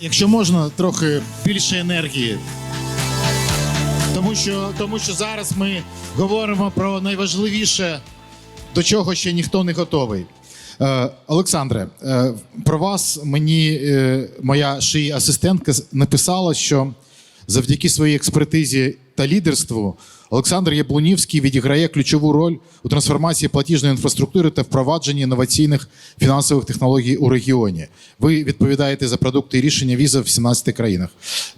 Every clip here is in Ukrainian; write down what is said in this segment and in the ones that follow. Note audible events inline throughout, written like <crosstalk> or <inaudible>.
Якщо можна, трохи більше енергії. Тому що, тому що зараз ми говоримо про найважливіше, до чого ще ніхто не готовий. Е, Олександре, е, про вас мені е, моя шиї асистентка написала, що завдяки своїй експертизі та лідерству Олександр Яблунівський відіграє ключову роль у трансформації платіжної інфраструктури та впровадженні інноваційних фінансових технологій у регіоні. Ви відповідаєте за продукти і рішення віза в 17 країнах.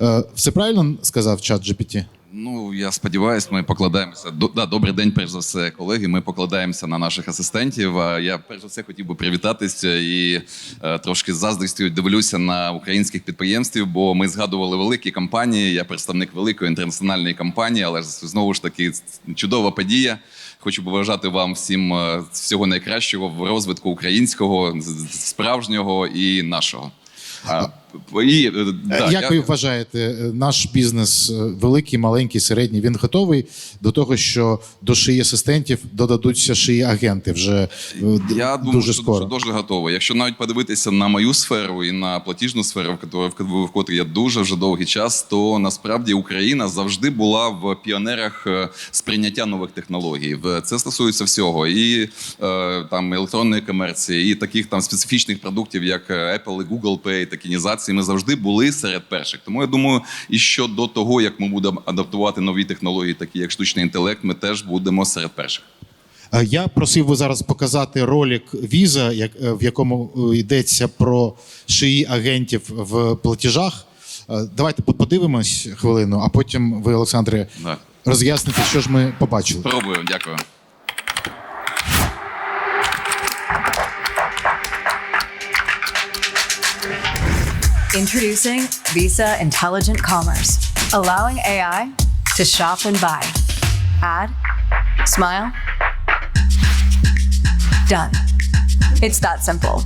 Е, Все правильно сказав чат GPT? Ну я сподіваюся, ми покладаємося. До- Да, добрий день, перш за все, колеги. Ми покладаємося на наших асистентів. Я перш за все хотів би привітатися і е, трошки з заздрістю дивлюся на українських підприємствів, бо ми згадували великі компанії. Я представник великої інтернаціональної компанії, але знову ж таки чудова подія. Хочу побажати вам всім е, всього найкращого в розвитку українського, справжнього і нашого. І, е, да, Як я- ви вважаєте, е, наш бізнес е, великий, маленький, середній, він готовий до того, що до шиї асистентів додадуться шиї агенти вже е, Я думаю, дуже що, скоро. що дуже готовий. Якщо навіть подивитися на мою сферу і на платіжну сферу, в котрій, я дуже вже довгий час, то насправді Україна завжди була в піонерах е, сприйняття нових технологій. Це стосується всього, і е, там електронної комерції, і таких там специфічних продуктів, як е, Apple і Google Pay, токенізації. Ми завжди були серед перших. Тому я думаю, і що до того, як ми будемо адаптувати нові технології, такі як штучний інтелект, ми теж будемо серед перших. Е, Я просив би зараз показати ролик віза, е, в якому е, йдеться про шиї агентів в платежах. Давайте подивимось хвилину, а потім ви, Олександре, роз'ясните, що ж ми побачили. Спробую, дякую. Introducing Visa Intelligent Commerce, allowing AI to shop and buy. Add, smile, done. It's that simple.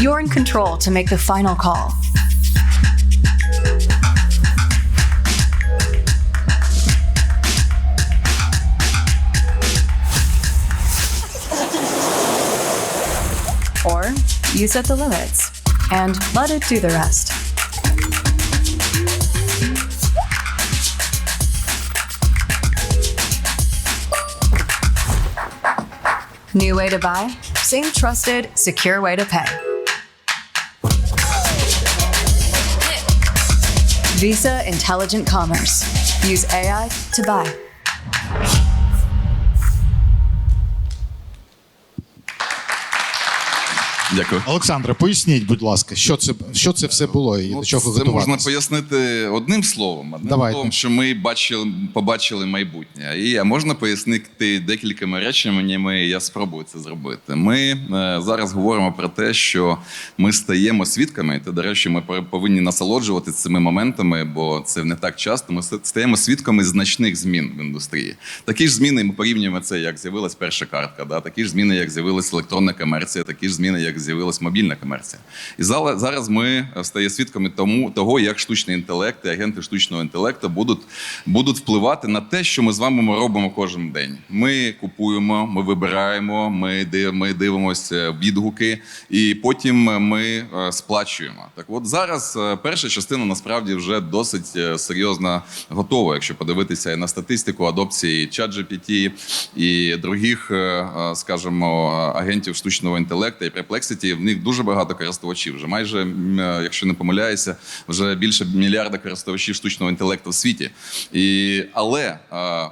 You're in control to make the final call. Or you set the limits and let it do the rest. New way to buy, same trusted, secure way to pay. Visa Intelligent Commerce. Use AI to buy. Дякую. Олександре, поясніть, будь ласка, що це, що це все було і Ну, до чого це можна пояснити одним словом, одним Давайте. словом, що ми бачили, побачили майбутнє. І можна пояснити декількома реченнями. Я спробую це зробити. Ми е, зараз говоримо про те, що ми стаємо свідками. Та до речі, ми пов- повинні насолоджуватися цими моментами, бо це не так часто. Ми стаємо свідками значних змін в індустрії. Такі ж зміни ми порівнюємо це, як з'явилась перша картка, да? такі ж зміни, як з'явилась електронна комерція, такі ж зміни, як з'явилась мобільна комерція. І зараз ми е, стає свідками тому, того, як штучний інтелект і агенти штучного інтелекту будуть, будуть впливати на те, що ми з вами робимо кожен день. Ми купуємо, ми вибираємо, ми, ми дивимося відгуки, і потім ми е, сплачуємо. Так, от зараз е, перша частина насправді вже досить е, серйозно готова. Якщо подивитися на статистику адопції ChatGPT і других, е, е, скажімо, агентів штучного інтелекту і Perplexity, в них дуже багато користувачів. Вже майже, е, якщо не помиляюся, вже більше мільярда користувачів штучного інтелекту в світі. І, але е,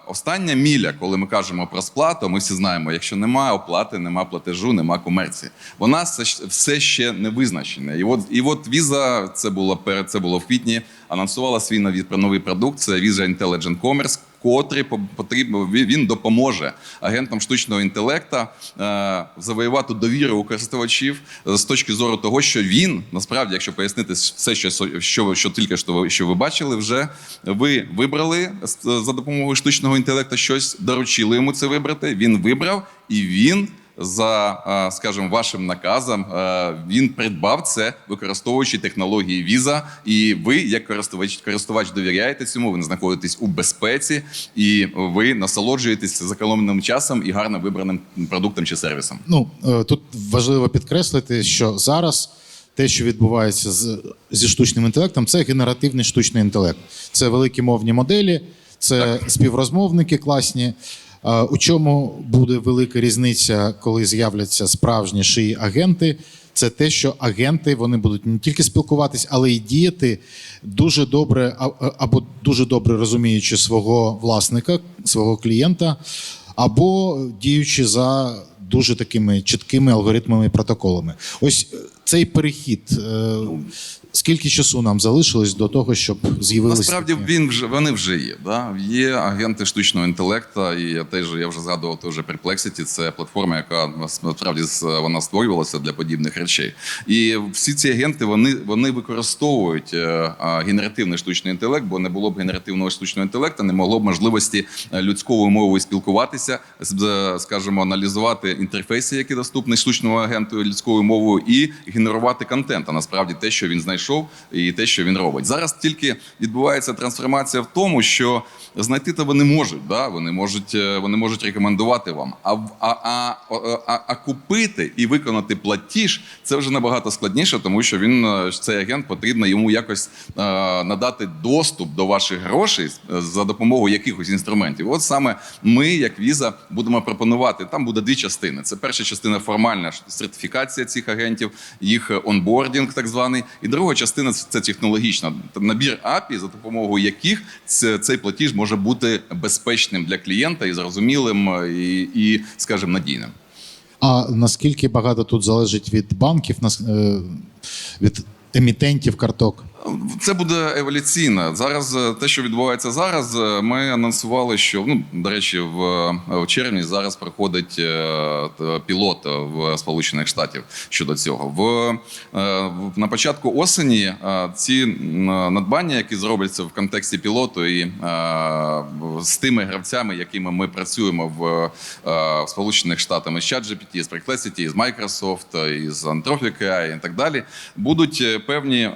остання міля, коли ми кажемо про сплату, ми всі знаємо, якщо немає оплати, нема платежу, нема комерції. Вона все, ще не визначена. І от, і от Visa, це було перед це було в квітні, анонсувала свій новий, новий продукт. Це Visa Intelligent Commerce котрий по- потрібно він допоможе агентам штучного інтелекту е, завоювати довіру у користувачів е, з точки зору того, що він насправді, якщо пояснити все, що що, що тільки що ви що ви бачили, вже ви вибрали з- за допомогою штучного інтелекту щось, доручили йому це вибрати. Він вибрав і він. За, е, скажімо, вашим наказом е, він придбав це, використовуючи технології Visa, і ви, як користувач, користувач, довіряєте цьому. Ви знаходитесь у безпеці, і ви насолоджуєтесь зекономленим часом і гарно вибраним продуктом чи сервісом. Ну е, тут важливо підкреслити, що зараз те, що відбувається з, зі штучним інтелектом, це генеративний штучний інтелект. Це великі мовні моделі, це співрозмовники класні. У чому буде велика різниця, коли з'являться справжні шиї агенти? Це те, що агенти вони будуть не тільки спілкуватись, але й діяти дуже добре або дуже добре розуміючи свого власника, свого клієнта, або діючи за дуже такими чіткими алгоритмами і протоколами. Ось е, цей перехід. Скільки часу нам залишилось до того, щоб з'явилися Насправді він вже вони вже є. Да? Є агенти штучного інтелекту, і я теж я вже згадував теж Perplexity, Це платформа, яка насправді вона створювалася для подібних речей. І всі ці агенти вони, вони використовують е, генеративний штучний інтелект, бо не було б генеративного штучного інтелекту, не могло б можливості е, людською мовою спілкуватися, скажімо, аналізувати інтерфейси, які доступні штучному агенту людською мовою, і генерувати контент. А насправді те, що він знайшов, і те, що він робить. Зараз тільки відбувається трансформація в тому, що знайти то вони можуть. Да? Вони можуть е, вони можуть рекомендувати вам. А, а, а, а, а купити і виконати платіж це вже набагато складніше, тому що він е, цей агент потрібно йому якось е, надати доступ до ваших грошей е, за допомогою якихось інструментів. От саме ми, як віза, будемо пропонувати. Там буде дві частини. Це перша частина формальна сертифікація цих агентів, їх е, онбордінг, так званий, і друга частина це технологічна набір API, за допомогою яких це- цей платіж може бути безпечним для клієнта і зрозумілим, і, і скажімо, надійним. А наскільки багато тут залежить від банків, е, від емітентів карток? Це буде еволюційно. Зараз е, те, що відбувається зараз, е, ми анонсували, що ну до речі, в, е, в червні зараз проходить пілот в Сполучених Штатів щодо цього. В, на початку осені ці надбання, які зробляться в контексті пілоту, і з тими гравцями, якими ми працюємо в, в Сполучених Штатах, з ChatGPT, з Perplexity, з Microsoft, із Anthropic AI і так далі, будуть певні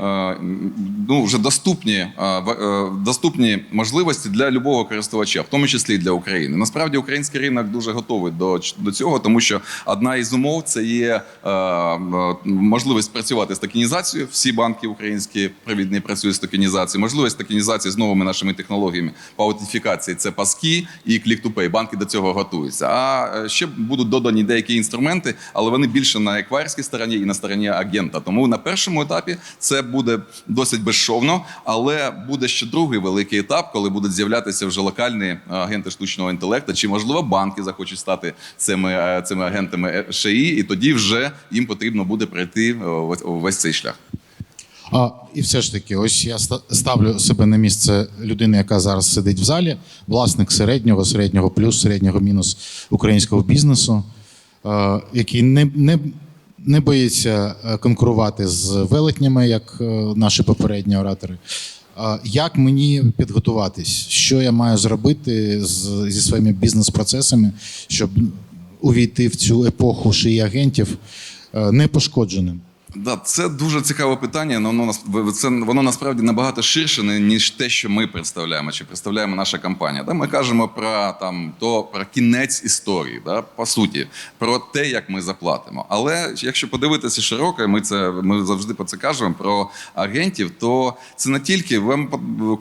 ну вже доступні, е, е, доступні можливості для любого користувача, в тому числі і для України. Насправді український ринок дуже готовий до, до цього, тому що одна із умов це є е, можливість працювати з токенізацією. Всі банки українські провідні працюють з токенізацією. Можливість токенізації з новими нашими технологіями по аутентифікації це паски і click-to-pay. Банки до цього готуються. А ще будуть додані деякі інструменти, але вони більше на еквайрській стороні і на стороні агента. Тому на першому етапі це буде досить безшовно, але буде ще другий великий етап, коли будуть з'являтися вже локальні е, агенти штучного інтелекту, чи можливо банки захочуть стати цими, е, цими агентами е, ШІ, і тоді вже їм потрібно буде пройти весь цей шлях. А, і все ж таки, ось я ставлю себе на місце людини, яка зараз сидить в залі, власник середнього, середнього плюс, середнього мінус українського бізнесу, е, який не, не, не боїться е, конкурувати з велетнями, як е, наші попередні оратори. Як мені підготуватись? Що я маю зробити з, зі своїми бізнес-процесами, щоб увійти в цю епоху шиї агентів е, непошкодженим? Да, це дуже цікаве питання. але Воно нас- це воно насправді набагато ширше ніж те, що ми представляємо, чи представляємо наша компанія. Да, ми кажемо про там то про кінець історії, да, по суті, про те, як ми заплатимо. Але якщо подивитися широко, ми це ми завжди про це кажемо про агентів. То це не тільки вам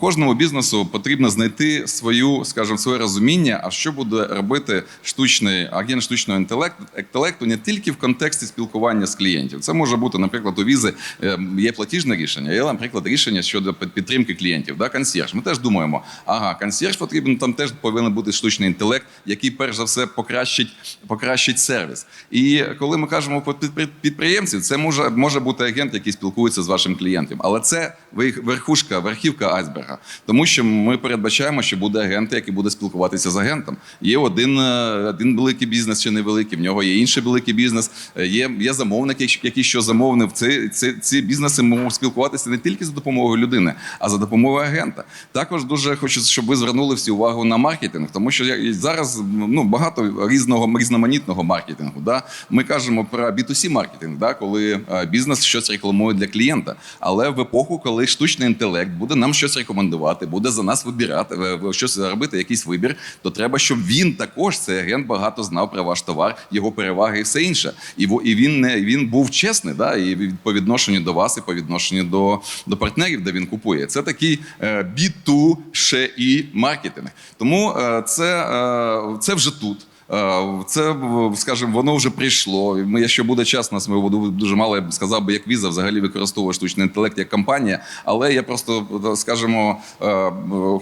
кожному бізнесу потрібно знайти свою, скажімо, своє розуміння, а що буде робити штучний агент штучного інтелекту, інтелекту не тільки в контексті спілкування з клієнтів. Це може бути, наприклад, у візи е, є платіжне рішення, є, наприклад, рішення щодо підтримки клієнтів. Да, консьєрж. Ми теж думаємо, ага, консьєрж потрібен, там теж повинен бути штучний інтелект, який перш за все покращить, покращить сервіс. І коли ми кажемо про підприємців, це може, може бути агент, який спілкується з вашим клієнтом. Але це верх- верхушка, верхівка айсберга. Тому що ми передбачаємо, що буде агент, який буде спілкуватися з агентом. Є один, е, один великий бізнес чи невеликий, в нього є інший великий бізнес, е, є, є замовник, який- що замовив. Ці, ці, ці бізнеси можуть спілкуватися не тільки за допомогою людини, а за допомогою агента. Також дуже хочу, щоб ви звернули всі увагу на маркетинг, тому що я- зараз ну, багато різного різноманітного маркетингу. Да? Ми кажемо про B2C маркетинг, да? коли е, бізнес щось рекламує для клієнта. Але в епоху, коли штучний інтелект буде нам щось рекомендувати, буде за нас вибирати, е, щось робити, якийсь вибір, то треба, щоб він також, цей агент, багато знав про ваш товар, його переваги і все інше. І він не він був чесний, да? І по відношенню до вас, і по відношенню до, до партнерів, де він купує. Це такий е, B2 ще і маркетинг. Тому е, це, е, це вже тут. Е, Це, в- скажімо, воно вже прийшло. Ми, якщо буде час, нас ми буду дуже мало я б сказав би, як віза взагалі використовує штучний інтелект як компанія. Але я просто, скажімо, е, е,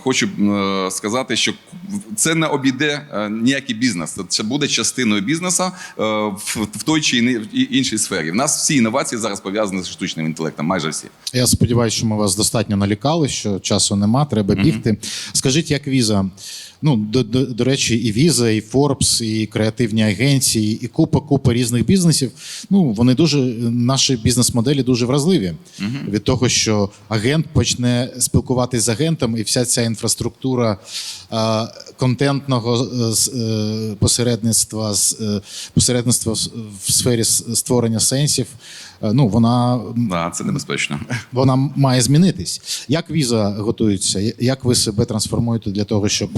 хочу е, сказати, що це не обійде е, ніякий бізнес. Це- буде частиною бізнесу е, в, в той чи іншій сфері. У нас всі інновації зараз пов'язані з штучним інтелектом, майже всі. Я сподіваюся, що ми вас достатньо налікали, що часу нема, треба бігти. Скажіть, як віза? Ну, до, до, до речі, і віза, і Forbes, і креативні агенції, і купа купа різних бізнесів. Ну, вони дуже наші бізнес-моделі дуже вразливі від того, що агент почне спілкуватись з агентом, і вся ця інфраструктура е, контентного е, е, посередництва, з, посередництва в сфері створення сенсів. Е, Ну, вона Да, це небезпечно. вона має змінитись. Як віза готується? Як ви себе трансформуєте для того, щоб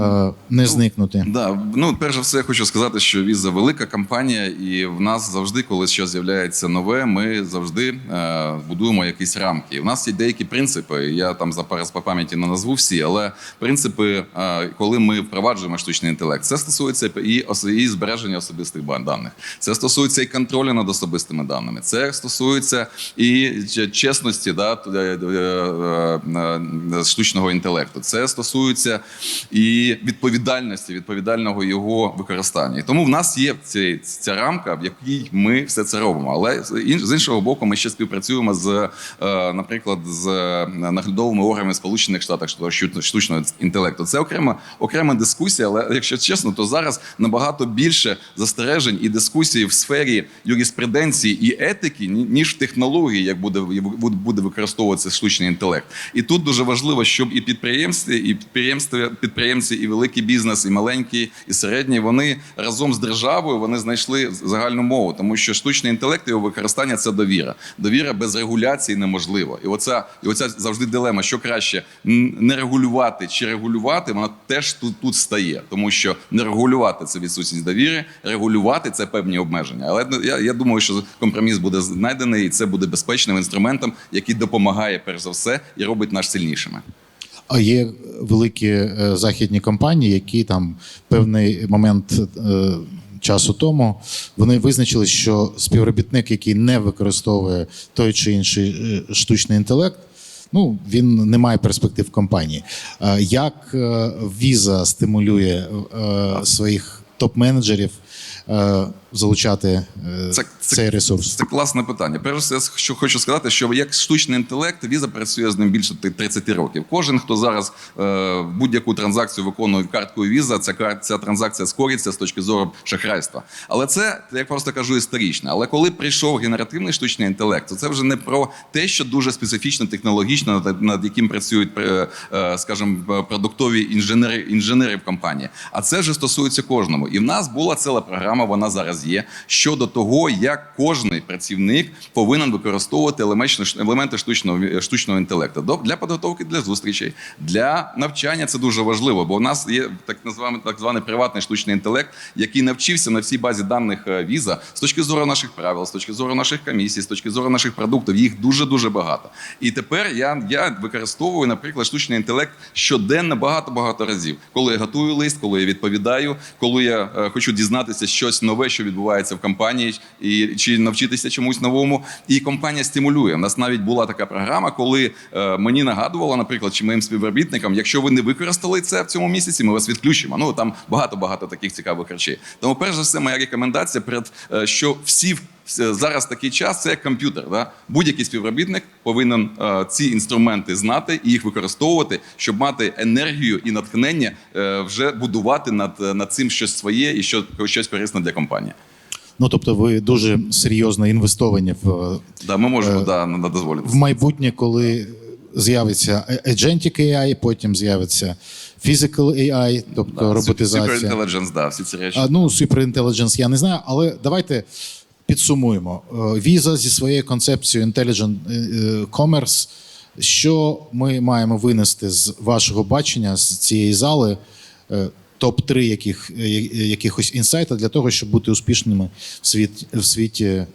е, не зникнути? Да, ну перш за все, я хочу сказати, що віза велика компанія, і в нас завжди, коли щось з'являється нове, ми завжди е, будуємо якісь рамки. В нас є деякі принципи. Я там зараз по пам'яті не назву всі, але принципи, е, коли ми впроваджуємо штучний інтелект, це стосується і, і збереження особистих даних. Це стосується і контролю над особистими даними. Це стосується і чесності да, е, е, е, штучного інтелекту. Це стосується і відповідальності, відповідального його використання. І тому в нас є ця, ця рамка, в якій ми все це робимо. Але з іншого боку, ми ще співпрацюємо з, наприклад, з наглядовими органами Сполучених Штатів щодо штучного інтелекту. Це окрема окрема дискусія, але якщо чесно, то зараз набагато більше застережень і дискусій в сфері юриспруденції і етики, ні- ніж технології, як буде буде використовуватися штучний інтелект. І тут дуже важливо, щоб і підприємці, і підприємства, підприємці, і великий бізнес, і маленький, і середній, вони разом з державою вони знайшли загальну мову, тому що штучний інтелект і його використання це довіра. Довіра без регуляції неможливо. І оця, і оця завжди дилема, що краще не регулювати чи регулювати, вона теж тут, тут стає, тому що не регулювати це відсутність довіри, регулювати це певні обмеження. Але я, я думаю, що компроміс буде знайдений, і це буде безпечним інструментом, який допомагає перш за все і робить нас сильнішими. А є великі е, західні компанії, які там певний момент е, часу тому вони визначили, що співробітник, який не використовує той чи інший е, штучний інтелект. Ну, він не має перспектив в компанії. Як віза стимулює своїх топ-менеджерів залучати е, Це- це- цей ресурс? Це класне питання. Перш все, що хочу сказати, що як штучний інтелект, віза працює з ним більше 30 років. Кожен, хто зараз е, будь-яку транзакцію виконує карткою віза, ця ця транзакція скориться з точки зору шахрайства. Але це я просто кажу історично. Але коли прийшов генеративний штучний інтелект, то це вже не про те, що дуже специфічно технологічно, над, над яким працюють, е, е, скажімо, продуктові інженери, інженери в компанії. А це вже стосується кожному. І в нас була ціла програма, вона зараз є щодо того, як кожний працівник повинен використовувати елементи, штучного штучного інтелекту для підготовки для зустрічей, для навчання. Це дуже важливо, бо у нас є так називаємо так званий приватний штучний інтелект, який навчився на всій базі даних е, віза з точки зору наших правил, з точки зору наших комісій, з точки зору наших продуктів. Їх дуже дуже багато. І тепер я, я використовую, наприклад, штучний інтелект щоденно багато багато разів, коли я готую лист, коли я відповідаю, коли я е, хочу дізнатися щось нове, що відбувається в компанії, і чи навчитися чомусь новому. І компанія стимулює. У нас навіть була така програма, коли е, мені нагадувала, наприклад, чи моїм співробітникам, якщо ви не використали це в цьому місяці, ми вас відключимо. Ну там багато багато таких цікавих речей. Тому, перш за все, моя рекомендація перед е, що всі в- зараз такий час це як комп'ютер. Да? Будь-який співробітник повинен е, ці інструменти знати і їх використовувати, щоб мати енергію і натхнення е, вже будувати над, над цим щось своє і що, щось корисне для компанії. Ну тобто, ви дуже серйозно інвестовані в Да, ми можемо да, на- на дозволити. в майбутнє, коли з'явиться Agentic AI, потім з'явиться Physical AI, тобто роботизація. Super Intelligence, да, всі ці речі. А, ну, Super Intelligence я не знаю, але давайте підсумуємо. віза зі своєю концепцією Intelligent е, е, Commerce. Що ми маємо винести з вашого бачення з цієї зали? е, Топ-3 яких, е, якихось інсайта для того, щоб бути успішними в світ, в світі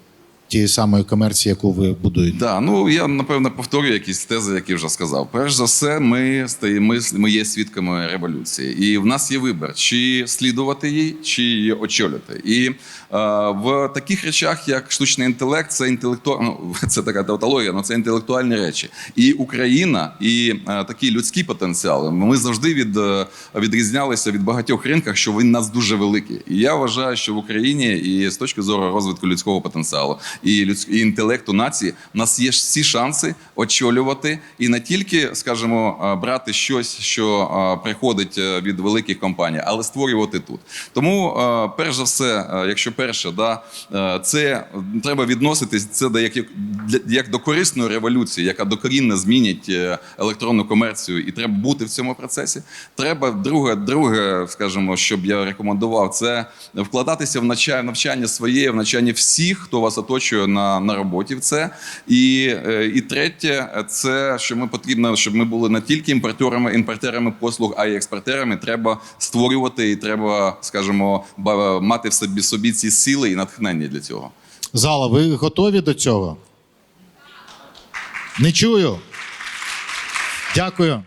тієї самої комерції, яку ви будуєте? Да, ну я напевно повторю якісь тези, які вже сказав. Перш за все, ми стаємо, ми, є свідками революції, і в нас є вибір, чи слідувати їй, чи її очолювати. І е, в таких речах, як штучний інтелект, це інтелекту... ну, <laughs> це така тавтологія, але це інтелектуальні речі. І Україна, і е, такі людські потенціали. Ми завжди від, е, відрізнялися від багатьох ринках, що він нас дуже великий. І я вважаю, що в Україні і з точки зору розвитку людського потенціалу і людськ... і інтелекту нації у нас є всі шанси очолювати і не тільки, скажімо, брати щось, що приходить е, від великих компаній, але створювати тут. Тому, перш за все, е, якщо перше, да, е, це треба відноситись це до як, як, до корисної революції, яка докорінно змінить електронну комерцію, і треба бути в цьому процесі. Треба друге, друге, скажімо, щоб я рекомендував, це вкладатися в навчання, навчання своє, в навчання всіх, хто вас оточує на, на роботі. В це і, е, і третє, це що ми потрібно, щоб ми були не тільки імпортерами, імпортерами послуг, а й експортерами. Треба створювати і треба, скажімо, мати в собі собі ці сили і натхнення для цього. Зала, ви готові до цього? Не чую. Дякую.